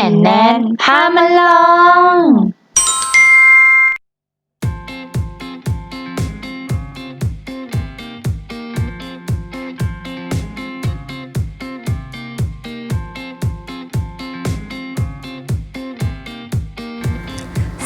อนแนนพามาลอง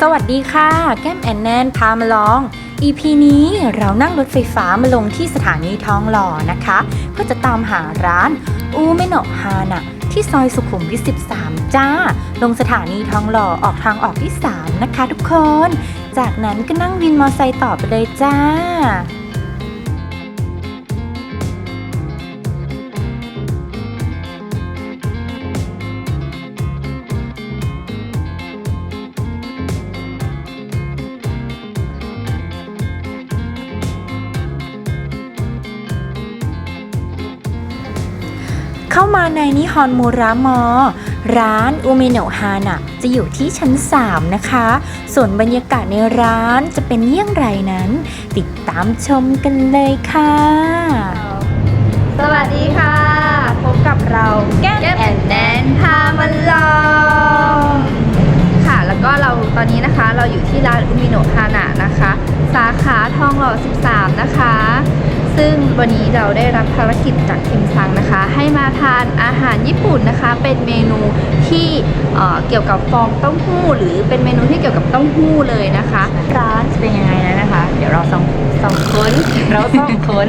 สวัสดีค่ะ แก้มแอนแนนพามาลอง EP นี้เรานั่งรถไฟฟ้ามาลงที่สถานีทองหล่อนะคะเพื่อจะตามหาร้านอูเมโนะฮานะ ที่ซอยสุขุมวิท13 จ้า ลงสถานีทองหล่อออกทางออกที่ 3 นะคะทุกคน จากนั้นก็นั่งวินมอไซค์ต่อไปเลยจ้า ฮอนมูรามอ ร้านอูเมโนฮานะจะอยู่ที่ชั้น 3 นะคะ ส่วนบรรยากาศในร้านจะเป็นเยี่ยงไรนั้น ติดตามชมกันเลยค่ะ สวัสดีค่ะ พบกับเราแก้มแอนแนนพามาลองค่ะ แล้วก็เราตอนนี้นะคะเราอยู่ที่ร้านอุมิโนฮานะนะคะ สาขาทองหล่อ 13 นะคะ ซึ่งวันนี้เราได้รับภารกิจจากคิมซังนะคะ ให้มาทานอาหารญี่ปุ่นนะคะ เป็นเมนูที่เอ่อเกี่ยวกับฟองเต้าหู้ หรือเป็นเมนูที่เกี่ยวกับเต้าหู้เลยนะคะ ร้านจะเป็นยังไงนั้นนะคะ เดี๋ยวเราสองสองคนเราสองคน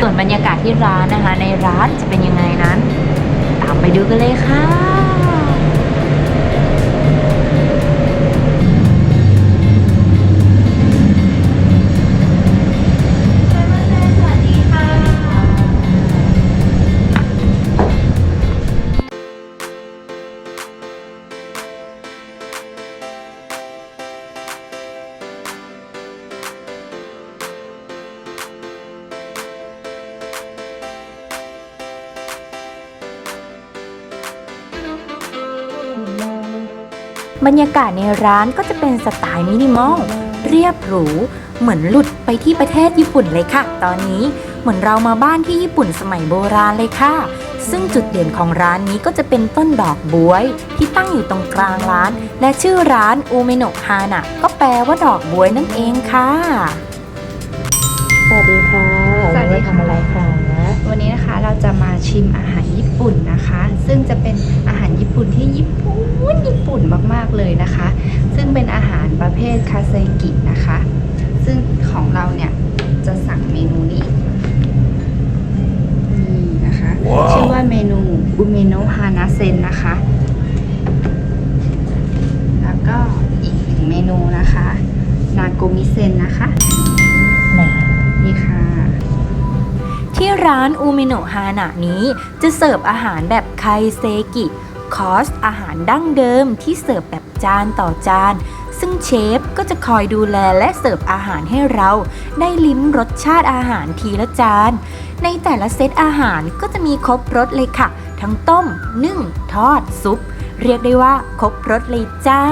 ส่วนบรรยากาศที่ร้านนะคะ ในร้านจะเป็นยังไงนั้น ตามไปดูกันเลยค่ะ บรรยากาศในร้านก็จะเป็นสไตล์มินิมอลเรียบหรู เหมือนหลุดไปที่ประเทศญี่ปุ่นเลยค่ะ ตอนนี้เหมือนเรามาบ้านที่ญี่ปุ่นสมัยโบราณเลยค่ะ ซึ่งจุดเด่นของร้านนี้ก็จะเป็นต้นดอกบวย ที่ตั้งอยู่ตรงกลางร้าน และชื่อร้านอูเมโนะฮานะก็แปลว่าดอกบวยนั่นเองค่ะ สวัสดีค่ะสวัสดีค่ะทำอะไรคะวันนี้นะคะเราจะมาชิมอาหารญี่ปุ่นนะคะ ซึ่งจะเป็นอาหารญี่ ปุ่นที่ญี่ปุ่นญี่ปุ่นมากๆเลยนะคะ ซึ่งเป็นอาหารประเภทคาเซกินะคะ ซึ่งของเราเนี่ยจะสั่งเมนูนี้นี่นะคะชื่อว่าเมนูอุเมโนะฮานาเซนนะคะ แล้วก็อีกหนึ่งเมนูนะคะ นาโกมิเซนนะคะไหนคะนี่ค่ะที่ร้านอูมิโนะฮานะนี้จะเสิร์ฟอาหารแบบไคเซกิ คอร์สอาหารดั้งเดิมที่เสิร์ฟแบบจานต่อจาน ซึ่งเชฟก็จะคอยดูแลและเสิร์ฟอาหารให้เรา ได้ลิ้มรสชาติอาหารทีละจาน ในแต่ละเซตอาหารก็จะมีครบรสเลยค่ะ ทั้งต้ม นึ่ง ทอด ซุป เรียกได้ว่าครบรสเลยจ้า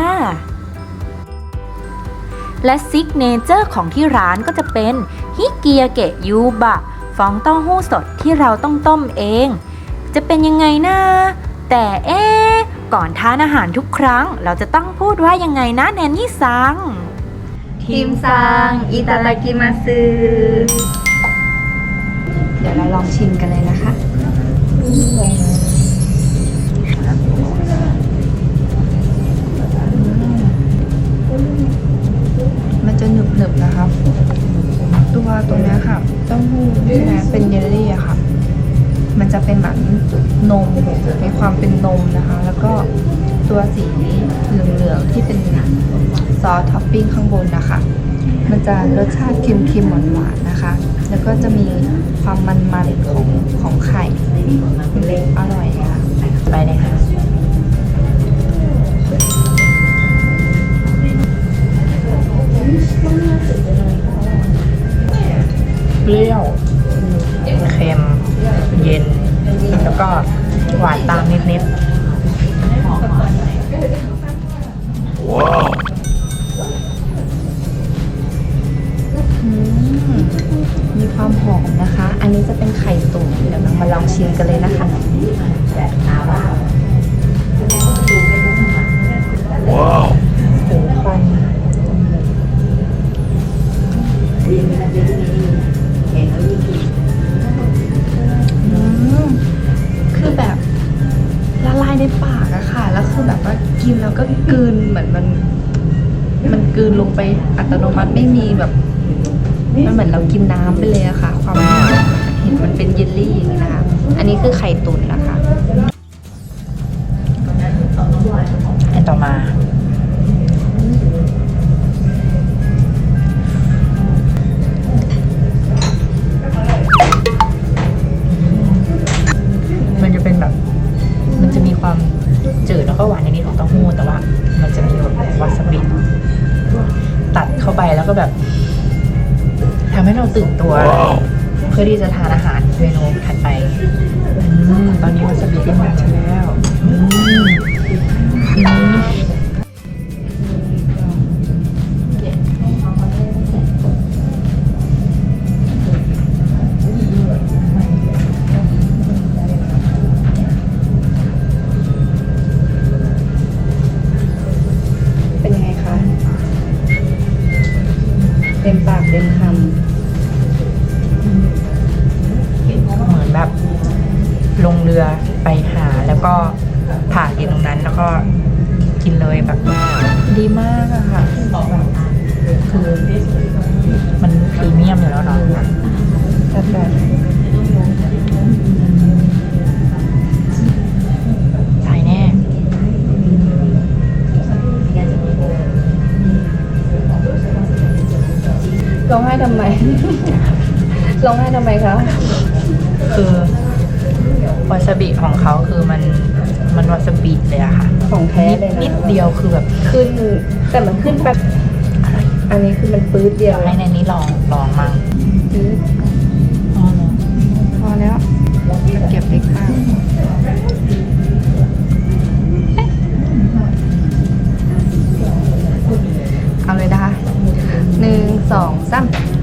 และซิกเนเจอร์ของที่ร้านก็จะเป็นฮิเกียเกะยูบะ ฟองเต้าหู้สดที่เราต้องต้มเอง จะเป็นยังไงนะ แต่เอ๊ะก่อนทานอาหารทุกครั้ง เราจะต้องพูดว่ายังไงนะแนนนี่ซัง ทีมซังอิตาดากิมาซึเดี๋ยวเราลองชิมกันเลยนะคะมันจะหนึบหนึบๆนะครับ ตัวตรงเนี้ยค่ะเต้าหู้ใช่ไหมเป็นเยลลี่อะค่ะ มันจะเป็นเหมือนนมมีความเป็นนมนะคะ แล้วก็ตัวสีเหลืองๆที่เป็นซอสท็อปปิ้งข้างบนนะคะ มันจะรสชาติเค็มๆหวานๆนะคะ แล้วก็จะมีความมันๆของของไข่อร่อยค่ะ ไปเลยค่ะเปรี้ยวเค็ม เย็น แล้วก็หวานตามนิดๆว้าวมมีความหอมนะคะ อันนี้จะเป็นไข่ตุ๋นเดี๋ยวเรามาลองชิมกันเลยนะคะ ไม่มีแบบ มันเหมือนเรากินน้ำไปเลยอะค่ะ ความเห็นมันเป็นเยลลี่อย่างนี้นะคะ อันนี้คือไข่ตุ๋นนะคะ อันต่อมา ตื่นตัว เพื่อที่จะทานอาหารเมนูถัดไปอืมตอนนี้วาซาบิก็มาแล้ว ทำไม ร้องไห้ทำไมคะ คือวาซาบิของเขาคือมันมันวาซาบิเลยอะค่ะของแท้นิดเลยนะนิดเดียวคือแบบขึ้น แต่มันขึ้นแบบอร่อยอันนี้คือมันปื๊ดเดียวให้ในนี้ลองลองมั่งปื๊ดอ๋อเนอะพอแล้วจะเก็บเล็กข้าง สองสาม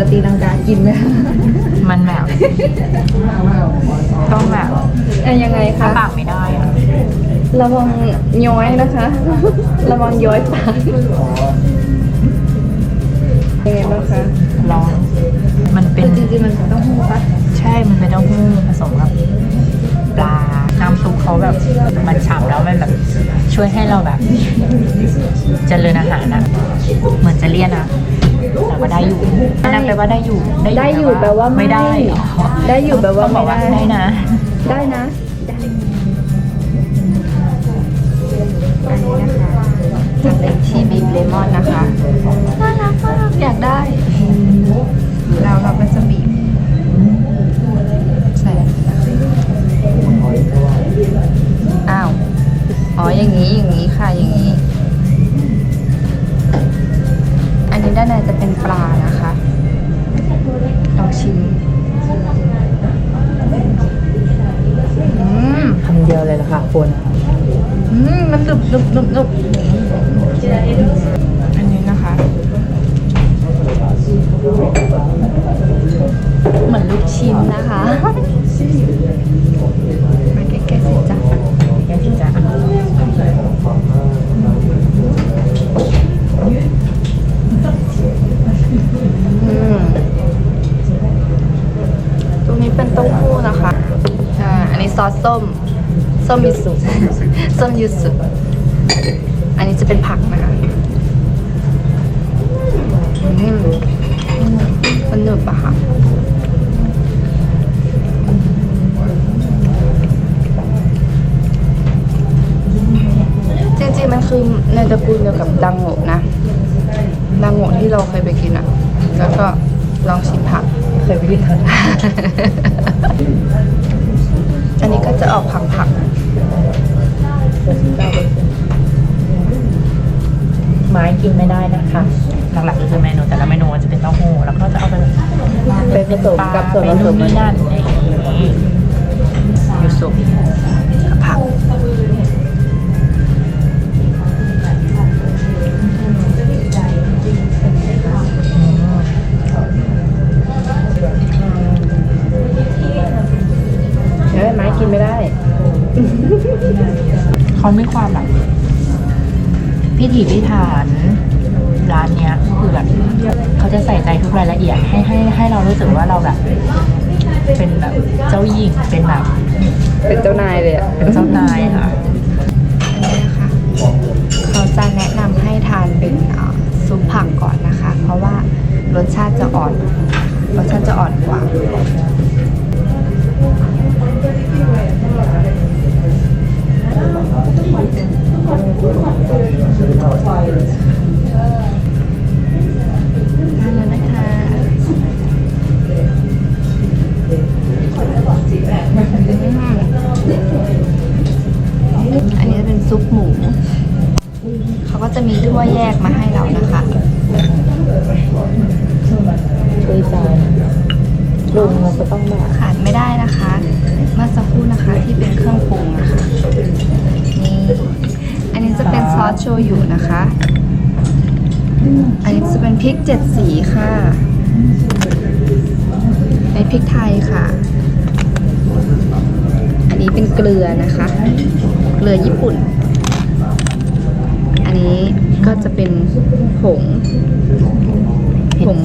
จะตีลังกากินไหมคะมันแบบ ต้องแบบเอ้ยยังไงถ้าคะ ปากไม่ได้อะระวังย้อยนะคะ ระวังย้อยปากยังไงบ้างคะลอง มันเป็น จริงๆมันต้องหูปะใช่ มันเป็นเต้าหู้ผสมกับปลา น้ำซุปเขาแบบ มันฉ่ำแล้วมันแบบ ช่วยให้เราแบบ เจริญอาหารอะเหมือนจะเลี่ยนอะแต่ ว่าได้อยู่นั่นแปลว่าได้อยู่ได้อยู่แปลว่าไม่ได้ ได้อยู่แปลว่าต้องบอกว่าไม่ได้ได้นะได้นะ ส้มยูสุส้มยูสุอันนี้จะเป็นผักนะคะอืมมันหนึบอะค่ะจริงๆมันคือในตระกูลเดียวกับดังโงะนะดังโงะที่เราเคยไปกินอะแล้วก็ลองชิมผักเคยไปกินทาน อันนี้ก็จะออกผักผักไม้กินไม่ได้นะคะ หลักๆก็คือเมนูแต่ละเมนูจะเป็นเต้าหู้แล้วก็จะเอาไปไปผสมกับส่วนผสมเมนูนี่นั่นอะไรอย่างนี้ยูสุ เขามีความแบบพิถีพิถันร้านเนี้ยคือแบบเขาจะใส่ใจทุกรายละเอียดให้ให้ให้เรารู้สึกว่าเราแบบ เป็นแบบเจ้าหญิงเป็นแบบเป็นเจ้านายเลยอะเป็นเจ้านายค่ะอันนี้นะคะเขาจะแนะนำให้ทานเป็นอ่าซุปผักก่อนนะคะ เพราะว่ารสชาติจะอ่อนรสชาติจะอ่อนกว่า อสโชยุนะคะ อันนี้จะเป็นพริกเจ็ดสีค่ะในพริกไทยค่ะ อันนี้เป็นเกลือนะคะ เกลือญี่ปุ่น อันนี้ก็จะเป็นผงผง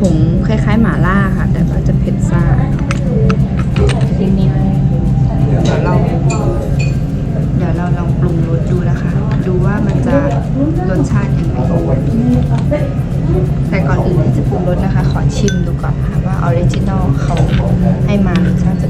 ผงคล้ายๆหม่าล่าค่ะ แต่ว่าจะเผ็ดซ่านิดนิดเดี๋ยวเราเดี๋ยวเราลองปรุงรสดูนะคะ ดูว่ามันจะรสชาติยังไงแต่ก่อนอื่นที่จะปรุงรสนะคะ ขอชิมดูก่อนนะคะว่าออริจินอลเขาให้มารสชาติจะ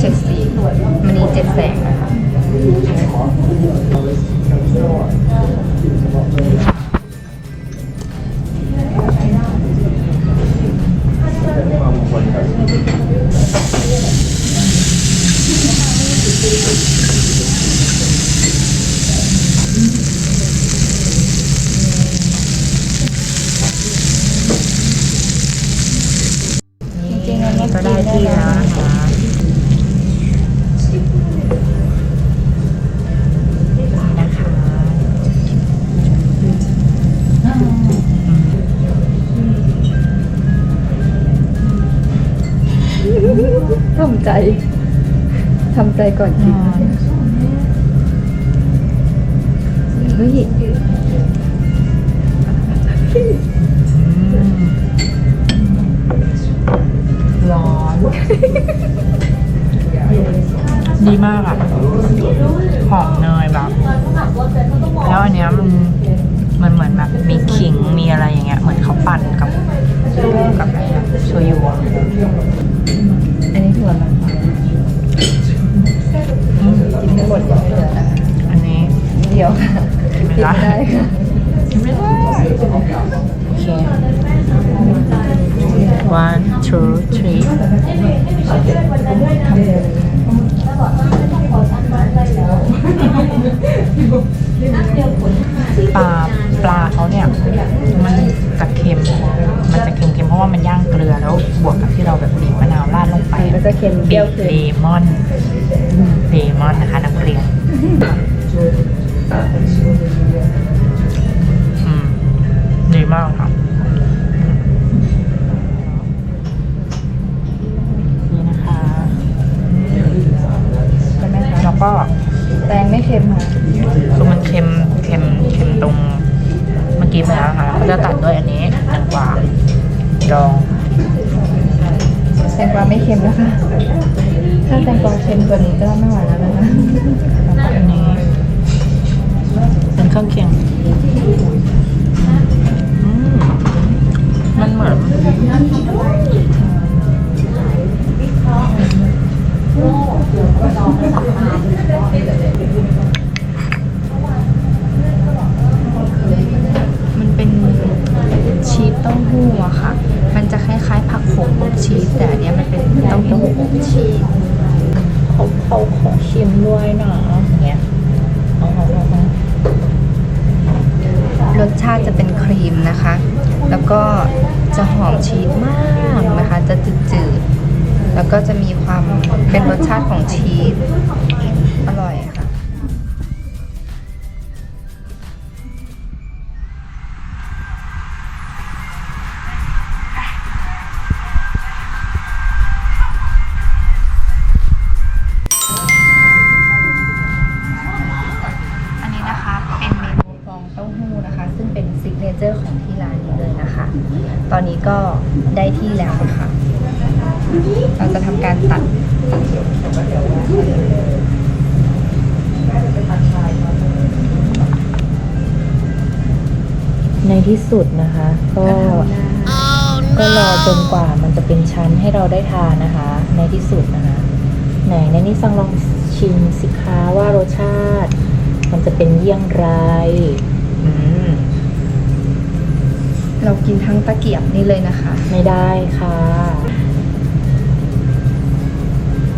เจ็ดสีมันนี้เจ็ดแสงนะคะ ใจทำใจก่อนกิน เค็มเปรี้ยวเค็ม เลมอนเลมอนนะคะนักเรียน ที่สุดนะคะ ก็ก็รอจนกว่ามันจะเป็นชั้นให้เราได้ทานนะคะ ในที่สุดนะคะ ไหนในนี้ซังลองชิมสิคะว่ารสชาติ มันจะเป็นเยี่ยงไรอืมเรากินทั้งตะเกียบนี่เลยนะคะ ไม่ได้ค่ะ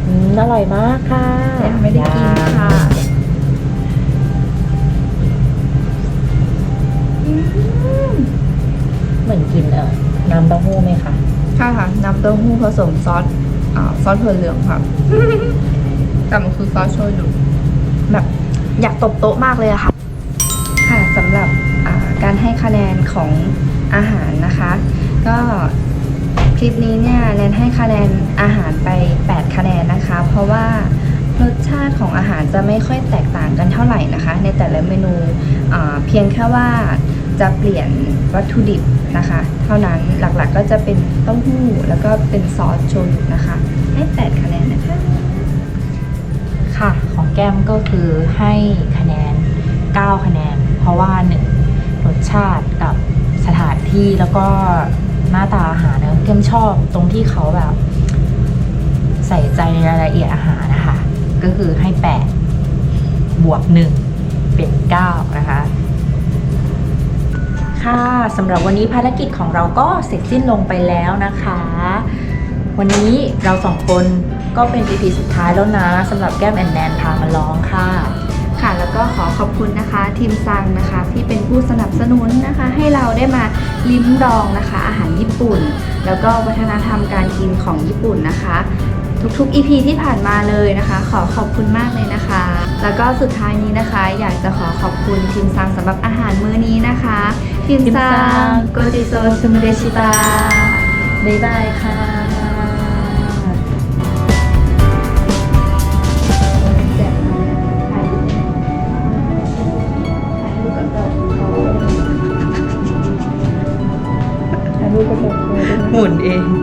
อืมอร่อยมากค่ะยังไม่ได้กินค่ะ เหมือนกินเออน้ำเต้าหู้ไหมคะค่ะค่ะน้ำเต้าหู้ผสมซอสอ่าซอสถั่วเหลืองค่ะ แต่มันคือซอสโชยุแบบอยากตบโต๊ะมากเลยอะค่ะ ค่ะสำหรับอ่าการให้คะแนนของอาหารนะคะ ก็คลิปนี้เนี่ยแนนให้คะแนนอาหารไป 8 คะแนนนะคะ เพราะว่ารสชาติของอาหารจะไม่ค่อยแตกต่างกันเท่าไหร่นะคะ ในแต่ละเมนูอ่าเพียงแค่ว่า จะเปลี่ยนวัตถุดิบนะคะ เท่านั้นหลักๆก็จะเป็นเต้าหู้แล้วก็เป็นซอสโชยุนะคะให้ 8 คะแนนนะคะ ค่ะ ของแก้มก็คือให้คะแนน 9 คะแนน เพราะว่าหนึ่งรสชาติกับสถานที่แล้วก็หน้าตาอาหารเนอะแก้มชอบตรงที่เขาแบบ ใส่ใจในรายละเอียดอาหารนะคะ ก็คือให้ 8 บวก 1 เป็น 9 นะคะ ค่ะสำหรับวันนี้ภารกิจของเราก็เสร็จสิ้นลงไปแล้วนะคะ วันนี้เราสองคนก็เป็น EP สุดท้ายแล้วนะสำหรับแก้มแอนแนนพามาร้องค่ะ ค่ะแล้วก็ขอขอบคุณนะคะทีมซังนะคะ ที่เป็นผู้สนับสนุนนะคะ ให้เราได้มาลิ้มลองนะคะ อาหารญี่ปุ่น แล้วก็วัฒนธรรมการกินของญี่ปุ่นนะคะ ทุกๆ EP ที่ผ่านมาเลยนะคะ ขอขอบคุณมากเลยนะคะ แล้วก็สุดท้ายนี้นะคะ อยากจะขอขอบคุณทีมซังสำหรับอาหารมื้อนี้นะคะทีมซังโกจิโซซุมเดชิตาบ๊ายบายค่ะแจกมาถ่ายรูปถ่ายรูปกับเราถ่ายรูปกับเราหมุนเอง